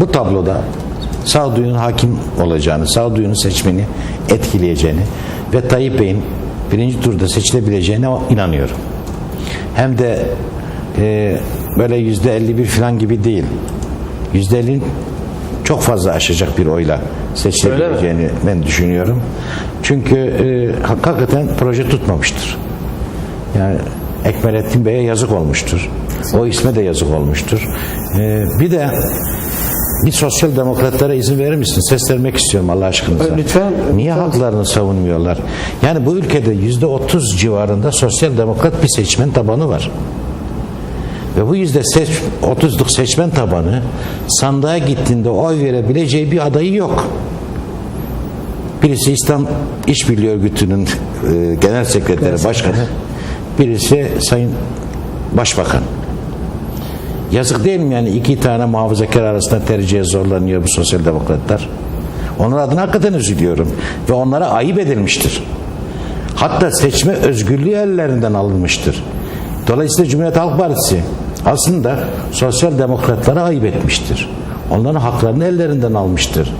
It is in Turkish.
bu tabloda sağduyunun hakim olacağını, sağduyunun seçmeni etkileyeceğini ve Tayyip Bey'in birinci turda seçilebileceğine inanıyorum. Hem de e, böyle yüzde 51 falan gibi değil. Yüzde 50'nin çok fazla aşacak bir oyla seçilebileceğini ben düşünüyorum. Çünkü e, hak- hakikaten proje tutmamıştır. Yani Ekmelettin Bey'e yazık olmuştur. O isme de yazık olmuştur. Ee, bir de bir sosyal demokratlara izin verir misin? Seslenmek istiyorum Allah aşkınıza. Lütfen. Niye haklarını savunmuyorlar? Yani bu ülkede yüzde otuz civarında sosyal demokrat bir seçmen tabanı var. Ve bu yüzde seç, 30'luk seçmen tabanı sandığa gittiğinde oy verebileceği bir adayı yok. Birisi İslam İşbirliği Örgütü'nün e, genel sekreteri, başkanı. Birisi Sayın Başbakan. Yazık değil mi yani iki tane muhafazakar arasında tercihe zorlanıyor bu sosyal demokratlar? Onlar adına hakikaten üzülüyorum. Ve onlara ayıp edilmiştir. Hatta seçme özgürlüğü ellerinden alınmıştır. Dolayısıyla Cumhuriyet Halk Partisi aslında sosyal demokratlara ayıp etmiştir. Onların haklarını ellerinden almıştır.